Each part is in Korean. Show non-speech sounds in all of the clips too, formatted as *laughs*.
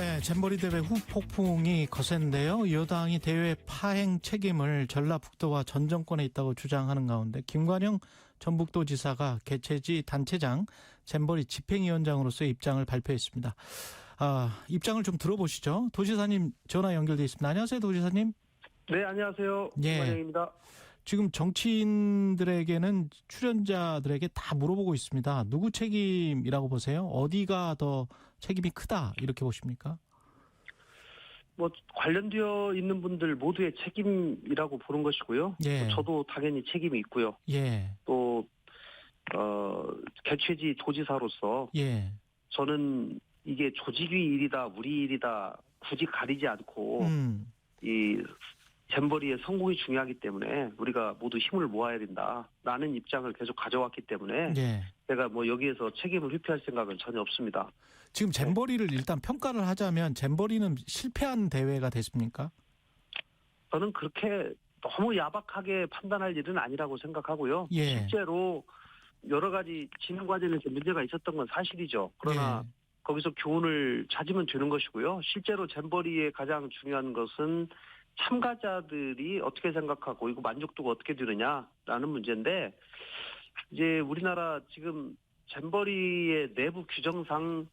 네, 잼버리 대회 후 폭풍이 거센데요. 여당이 대회 파행 책임을 전라북도와 전 정권에 있다고 주장하는 가운데 김관영 전북도 지사가 개최지 단체장 잼버리 집행위원장으로서의 입장을 발표했습니다. 아, 입장을 좀 들어보시죠. 도지사님 전화 연결돼 있습니다. 안녕하세요, 도지사님. 네, 안녕하세요. 예. 김관영입니다. 지금 정치인들에게는 출연자들에게 다 물어보고 있습니다. 누구 책임이라고 보세요? 어디가 더 책임이 크다 이렇게 보십니까? 뭐 관련되어 있는 분들 모두의 책임이라고 보는 것이고요. 예. 저도 당연히 책임이 있고요. 예, 또 어, 개최지 도지사로서 예. 저는 이게 조직위 일이다, 우리 일이다 굳이 가리지 않고 음, 이 잼버리의 성공이 중요하기 때문에 우리가 모두 힘을 모아야 된다라는 입장을 계속 가져왔기 때문에 예. 제가 뭐 여기에서 책임을 회피할 생각은 전혀 없습니다. 지금 잼버리를 일단 평가를 하자면 잼버리는 실패한 대회가 됐습니까? 저는 그렇게 너무 야박하게 판단할 일은 아니라고 생각하고요. 예. 실제로 여러 가지 진행 과정에서 문제가 있었던 건 사실이죠. 그러나 예. 거기서 교훈을 찾으면 되는 것이고요. 실제로 잼버리의 가장 중요한 것은 참가자들이 어떻게 생각하고 이거 만족도가 어떻게 되느냐라는 문제인데 이제 우리나라 지금 잼버리의 내부 규정상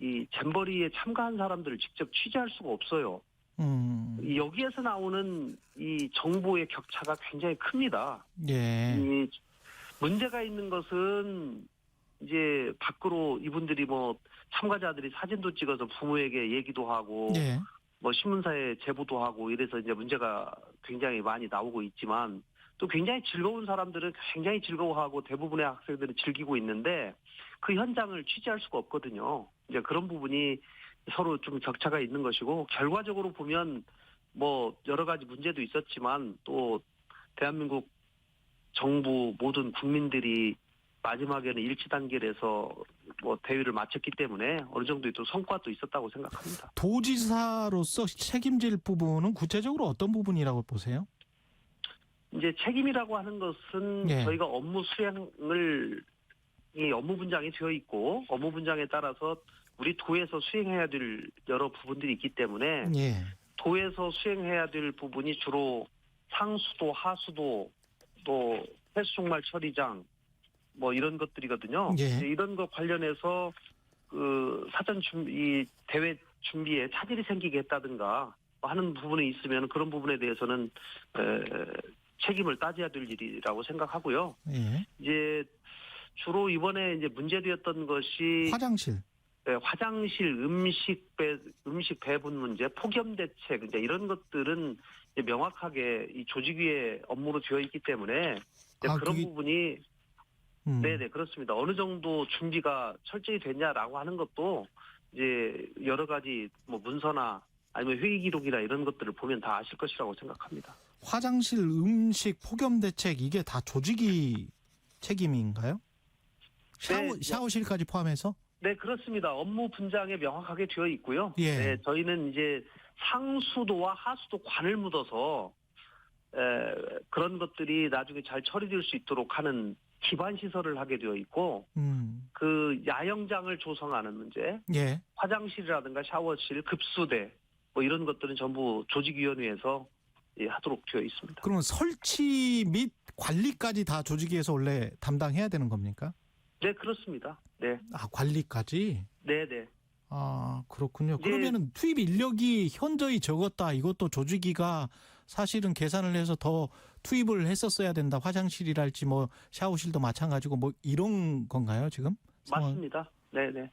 이 잼버리에 참가한 사람들을 직접 취재할 수가 없어요. 음, 이 여기에서 나오는 이 정보의 격차가 굉장히 큽니다. 예. 이 문제가 있는 것은 이제 밖으로 이분들이 뭐 참가자들이 사진도 찍어서 부모에게 얘기도 하고 예. 뭐 신문사에 제보도 하고 이래서 이제 문제가 굉장히 많이 나오고 있지만 또 굉장히 즐거운 사람들은 굉장히 즐거워하고 대부분의 학생들은 즐기고 있는데 그 현장을 취재할 수가 없거든요. 이제 그런 부분이 서로 좀 격차가 있는 것이고 결과적으로 보면 뭐 여러 가지 문제도 있었지만 또 대한민국 정부 모든 국민들이 마지막에는 일치 단계에서 뭐 대회를 마쳤기 때문에 어느 정도의 또 성과도 있었다고 생각합니다. 도지사로서 책임질 부분은 구체적으로 어떤 부분이라고 보세요? 이제 책임이라고 하는 것은 예. 저희가 업무 수행을 이 업무 분장이 되어 있고 업무 분장에 따라서 우리 도에서 수행해야 될 여러 부분들이 있기 때문에 예. 도에서 수행해야 될 부분이 주로 상수도, 하수도, 또 폐수종말 처리장 뭐 이런 것들이거든요. 예. 이런 것 관련해서 그 사전 준비 대회 준비에 차질이 생기게 했다든가 하는 부분이 있으면 그런 부분에 대해서는 에, 책임을 따져야 될 일이라고 생각하고요. 예. 이제 주로 이번에 이제 문제되었던 것이 화장실. 네, 화장실, 음식 배, 음식 배분 문제, 폭염 대책, 이제 이런 것들은 이제 명확하게 이 조직위의 업무로 되어 있기 때문에 아, 그런 부분이 음. 네네 그렇습니다. 어느 정도 준비가 철저히 됐냐라고 하는 것도 이제 여러 가지 뭐 문서나 아니면 회의 기록이나 이런 것들을 보면 다 아실 것이라고 생각합니다. 화장실, 음식, 폭염 대책 이게 다 조직이 책임인가요? 샤워, 네. 샤워실까지 포함해서? 네, 그렇습니다. 업무 분장에 명확하게 되어 있고요. 예. 네, 저희는 이제 상수도와 하수도 관을 묻어서 에, 그런 것들이 나중에 잘 처리될 수 있도록 하는 기반 시설을 하게 되어 있고 음. 그 야영장을 조성하는 문제, 예. 화장실이라든가 샤워실, 급수대 뭐 이런 것들은 전부 조직위원회에서 예, 하도록 되어 있습니다. 그러면 설치 및 관리까지 다 조직위에서 원래 담당해야 되는 겁니까? 네, 그렇습니다. 네, 아, 관리까지? 네, 네. 아, 그렇군요. 이제- 그러면은 투입 인력이 현저히 적었다. 이것도 조직위가 사실은 계산을 해서 더 투입을 했었어야 된다. 화장실이랄지 뭐 샤워실도 마찬가지고 뭐 이런 건가요, 지금? 상황? 맞습니다. 네, 네.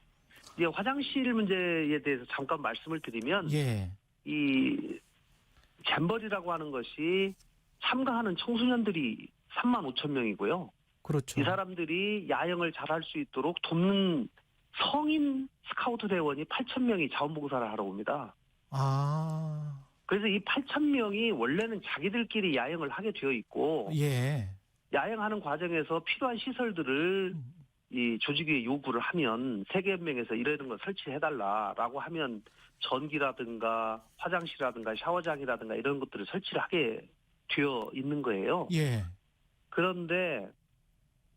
이 화장실 문제에 대해서 잠깐 말씀을 드리면 예. 이 잼버리라고 하는 것이 참가하는 청소년들이 3만 5천 명이고요. 그렇죠. 이 사람들이 야영을 잘할 수 있도록 돕는 성인 스카우트 대원이 8천 명이 자원봉사를 하러 옵니다. 아, 그래서 이 8천 명이 원래는 자기들끼리 야영을 하게 되어 있고 예. 야영하는 과정에서 필요한 시설들을 음. 이 조직위에 요구를 하면 세계연맹에서 이러는 걸 설치해달라라고 하면 전기라든가 화장실이라든가 샤워장이라든가 이런 것들을 설치를 하게 되어 있는 거예요. 예. 그런데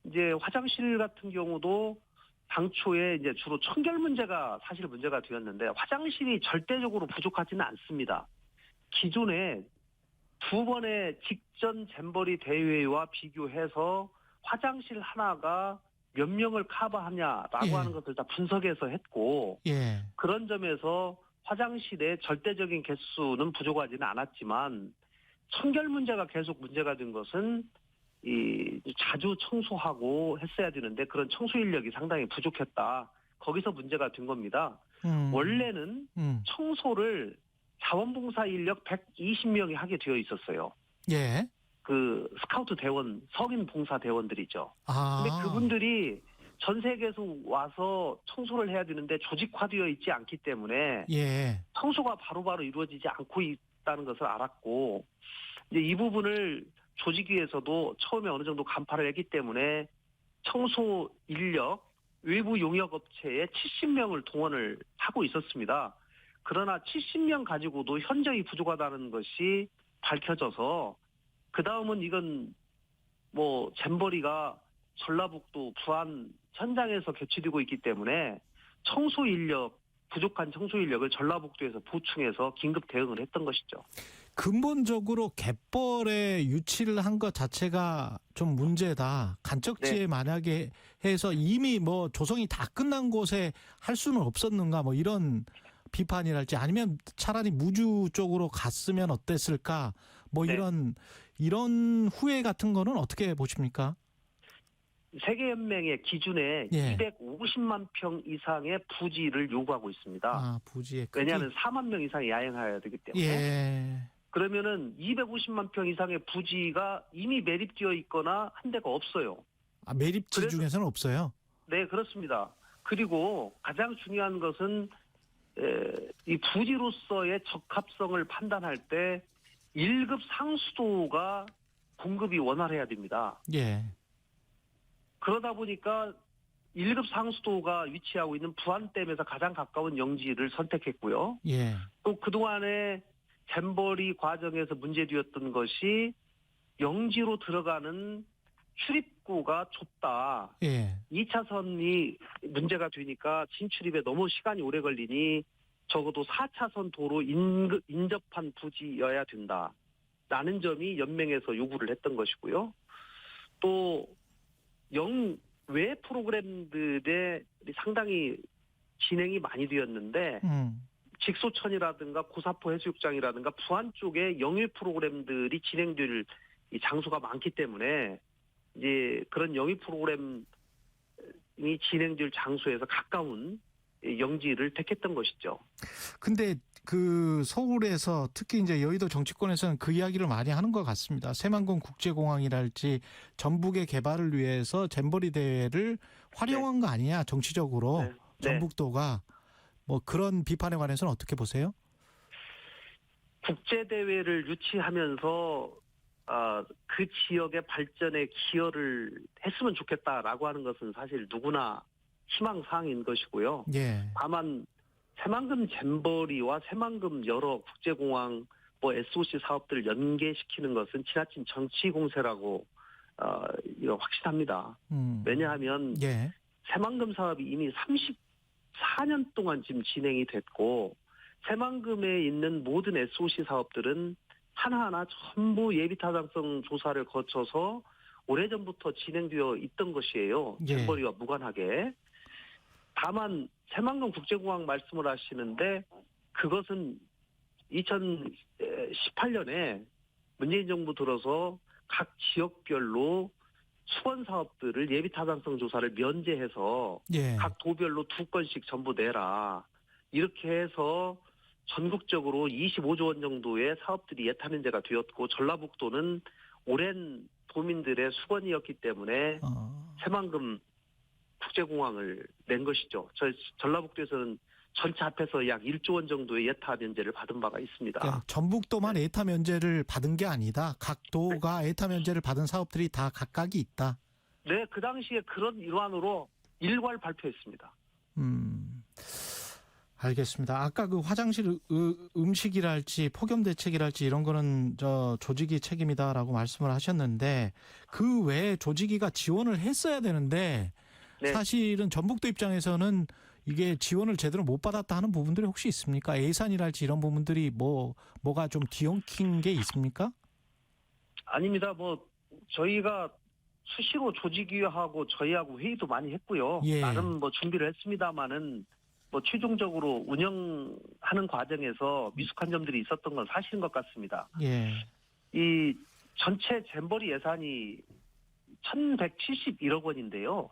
이제 화장실 같은 경우도 당초에 이제 주로 청결 문제가 사실 문제가 되었는데 화장실이 절대적으로 부족하지는 않습니다. 기존에 두 번의 직전 잼버리 대회와 비교해서 화장실 하나가 몇 명을 커버하냐라고 예. 하는 것을 다 분석해서 했고 예. 그런 점에서 화장실의 절대적인 개수는 부족하지는 않았지만 청결 문제가 계속 문제가 된 것은 이 자주 청소하고 했어야 되는데 그런 청소 인력이 상당히 부족했다. 거기서 문제가 된 겁니다. 음. 원래는 음. 청소를 자원봉사 인력 120명이 하게 되어 있었어요. 예. 그 스카우트 대원, 성인 봉사 대원들이죠. 아. 근데 그분들이 전 세계에서 와서 청소를 해야 되는데 조직화되어 있지 않기 때문에 예. 청소가 바로바로 이루어지지 않고 있다는 것을 알았고 이제 이 부분을 조직위에서도 처음에 어느 정도 간파를 했기 때문에 청소 인력 외부 용역 업체에 70명을 동원을 하고 있었습니다. 그러나 70명 가지고도 현저히 부족하다는 것이 밝혀져서 그 다음은 이건 뭐 잼버리가 전라북도 부안 현장에서 개최되고 있기 때문에 청소 인력 부족한 청소 인력을 전라북도에서 보충해서 긴급 대응을 했던 것이죠. 근본적으로 갯벌에 유치를 한 것 자체가 좀 문제다. 간척지에 네. 만약에 해서 이미 뭐 조성이 다 끝난 곳에 할 수는 없었는가 뭐 이런 비판이랄지 아니면 차라리 무주 쪽으로 갔으면 어땠을까 뭐 네. 이런 이런 후회 같은 거는 어떻게 보십니까? 세계연맹의 기준에 예. 250만 평 이상의 부지를 요구하고 있습니다. 아, 부지의 크기. 왜냐하면 4만 명 이상이 야영해야 되기 때문에. 예. 그러면은 250만 평 이상의 부지가 이미 매립되어 있거나 한 데가 없어요. 아, 매립지 그래서- 중에서는 없어요. 네, 그렇습니다. 그리고 가장 중요한 것은 에, 이 부지로서의 적합성을 판단할 때 1급 상수도가 공급이 원활해야 됩니다. 예. 그러다 보니까 1급 상수도가 위치하고 있는 부안댐에서 가장 가까운 영지를 선택했고요. 예. 또 그동안에 잼버리 과정에서 문제되었던 것이 영지로 들어가는 출입 구가 좁다. 예. 2차선이 문제가 되니까 진출입에 너무 시간이 오래 걸리니 적어도 4차선 도로 인, 인접한 부지여야 된다. 라는 점이 연맹에서 요구를 했던 것이고요. 또 영외 프로그램들에 상당히 진행이 많이 되었는데 음. 직소천이라든가 고사포 해수욕장이라든가 부안 쪽에 영유 프로그램들이 진행될 이 장소가 많기 때문에 이제 그런 영유 프로그램이 진행될 장소에서 가까운 이 영지를 택했던 것이죠. 근데 그 서울에서 특히 이제 여의도 정치권에서는 그 이야기를 많이 하는 것 같습니다. 새만금 국제공항이랄지 전북의 개발을 위해서 잼버리 대회를 활용한 거 아니냐 정치적으로 네. 네. 전북도가 뭐 그런 비판에 관해서는 어떻게 보세요? 국제 대회를 유치하면서 아, 그 지역의 발전에 기여를 했으면 좋겠다라고 하는 것은 사실 누구나 희망 사항인 것이고요. 예. 다만 새만금 잼버리와 새만금 여러 국제공항 뭐 SOC 사업들을 연계시키는 것은 지나친 정치 공세라고 어, 이거 확실합니다. 음. 왜냐하면 예. 새만금 사업이 이미 34년 동안 지금 진행이 됐고 새만금에 있는 모든 SOC 사업들은 하나하나 전부 예비 타당성 조사를 거쳐서 오래전부터 진행되어 있던 것이에요. 예. 잼버리와 무관하게. 다만 새만금 국제공항 말씀을 하시는데 그것은 2018년에 문재인 정부 들어서 각 지역별로 수건 사업들을 예비 타당성 조사를 면제해서 예. 각 도별로 두 건씩 전부 내라. 이렇게 해서 전국적으로 25조 원 정도의 사업들이 예타 면제가 되었고 전라북도는 오랜 도민들의 수건이었기 때문에 어. 새만금 국제공항을 낸 것이죠. 저 전라북도에서는 전체 합해서 약 1조 원 정도의 예타 면제를 받은 바가 있습니다. 그러니까 전북도만 에타 면제를 받은 게 아니다. 각 도가 에타 면제를 받은 사업들이 다 각각이 있다. 네, 그 당시에 그런 일환으로 일괄 발표했습니다. 음. 알겠습니다. 아까 그 화장실 으- 음식이랄지 폭염 대책이랄지 이런 거는 저 조직이 책임이다라고 말씀을 하셨는데 그 외에 조직위가 지원을 했어야 되는데 네. 사실은 전북도 입장에서는 이게 지원을 제대로 못 받았다 하는 부분들이 혹시 있습니까? 예산이랄지 이런 부분들이 뭐 뭐가 좀 뒤엉킨 게 있습니까? 아닙니다. 뭐 저희가 수시로 조직위하고 저희하고 회의도 많이 했고요. 예. 나름 뭐 준비를 했습니다마는 뭐 최종적으로 운영하는 과정에서 미숙한 점들이 있었던 건 사실인 것 같습니다. 예. 이 전체 잼버리 예산이 1,171억 원인데요.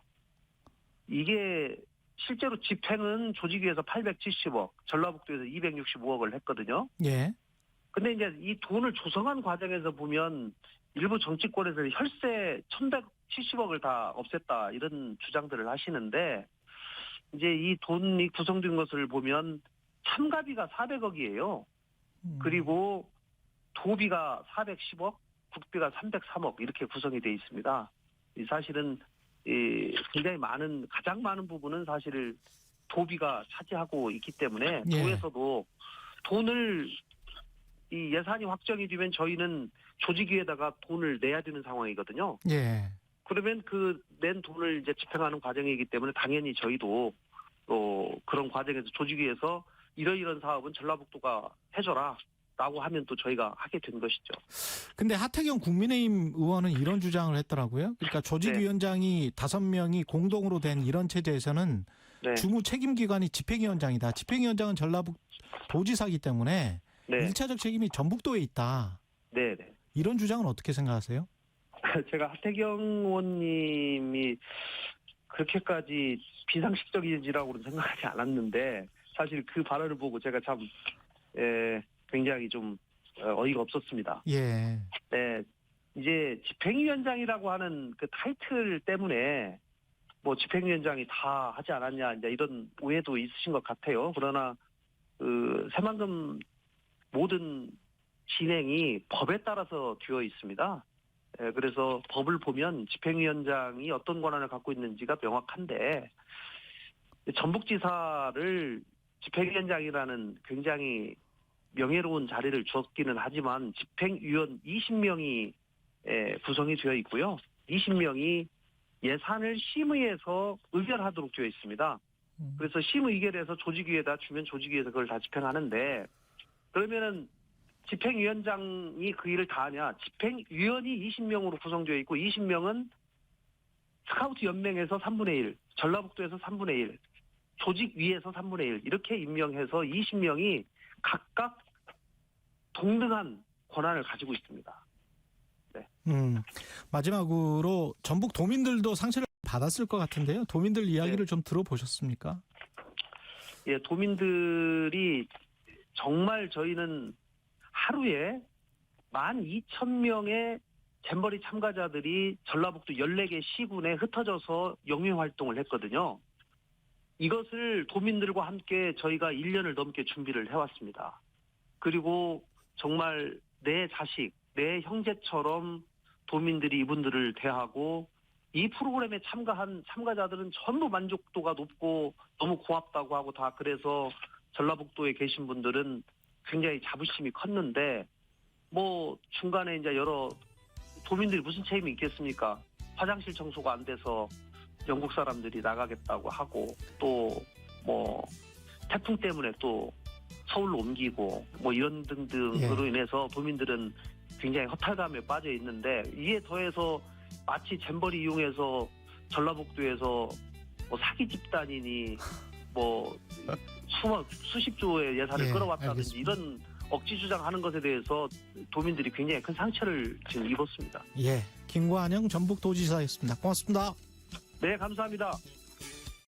이게 실제로 집행은 조직위에서 870억, 전라북도에서 265억을 했거든요. 예. 근데 이제 이 돈을 조성한 과정에서 보면 일부 정치권에서 혈세 1170억을 다 없앴다 이런 주장들을 하시는데 이제 이 돈이 구성된 것을 보면 참가비가 400억이에요. 음. 그리고 도비가 410억, 국비가 303억 이렇게 구성이 돼 있습니다. 이 사실은 이 굉장히 많은 가장 많은 부분은 사실 도비가 차지하고 있기 때문에 예. 도에서도 돈을 이 예산이 확정이 되면 저희는 조직위에다가 돈을 내야 되는 상황이거든요. 예. 그러면 그 낸 돈을 이제 집행하는 과정이기 때문에 당연히 저희도 어 그런 과정에서 조직위에서 이러이런 사업은 전라북도가 해줘라. 라고 하면 또 저희가 하게 된 것이죠. 근데 하태경 국민의힘 의원은 이런 주장을 했더라고요. 그러니까 조직위원장이 다섯 명이 공동으로 된 이런 체제에서는 네. 주무 책임 기관이 집행위원장이다. 집행위원장은 전라북 도지사기 때문에 네. 일차적 책임이 전북도에 있다. 네. 네. 이런 주장은 어떻게 생각하세요? *laughs* 제가 하태경 의원님이 그렇게까지 비상식적이지라고는 생각하지 않았는데 사실 그 발언을 보고 제가 참 에, 굉장히 좀 어, 어이가 없었습니다. 예. 네, 이제 집행위원장이라고 하는 그 타이틀 때문에 뭐 집행위원장이 다 하지 않았냐 이제 이런 오해도 있으신 것 같아요. 그러나 그 새만금 모든 진행이 법에 따라서 되어 있습니다. 예, 그래서 법을 보면 집행위원장이 어떤 권한을 갖고 있는지가 명확한데 전북지사를 집행위원장이라는 굉장히 명예로운 자리를 주었기는 하지만 집행위원 20명이 구성이 되어 있고요. 20명이 예산을 심의해서 의결하도록 되어 있습니다. 음. 그래서 심의 의결해서 조직위에다 주면 조직위에서 그걸 다 집행하는데 그러면은 집행위원장이 그 일을 다 하냐? 집행위원이 20명으로 구성되어 있고 20명은 스카우트 연맹에서 3분의 1, 전라북도에서 3분의 1, 조직위에서 3분의 1 이렇게 임명해서 20명이 각각 동등한 권한을 가지고 있습니다. 음. 마지막으로 전북 도민들도 상처를 받았을 것 같은데요. 도민들 이야기를 좀 들어보셨습니까? 예, 도민들이 정말 저희는 하루에 12,000명의 잼버리 참가자들이 전라북도 14개 시군에 흩어져서 영유 활동을 했거든요. 이것을 도민들과 함께 저희가 1년을 넘게 준비를 해왔습니다. 그리고 정말 내 자식, 내 형제처럼 도민들이 이분들을 대하고 이 프로그램에 참가한 참가자들은 전부 만족도가 높고 너무 고맙다고 하고 다 그래서 전라북도에 계신 분들은 굉장히 자부심이 컸는데 뭐 중간에 이제 여러 도민들이 무슨 책임이 있겠습니까? 화장실 청소가 안 돼서 영국 사람들이 나가겠다고 하고 또 뭐 태풍 때문에 또 서울로 옮기고 뭐 이런 등등으로 인해서 도민들은 굉장히 허탈감에 빠져 있는데 이에 더해서 마치 잼버리 이용해서 전라북도에서 뭐 사기 집단이니 뭐 수, 수십 조의 예산을 예, 끌어왔다든지 알겠습니다. 이런 억지 주장하는 것에 대해서 도민들이 굉장히 큰 상처를 지금 입었습니다. 예. 김관영 전북도지사였습니다. 고맙습니다. 네, 감사합니다.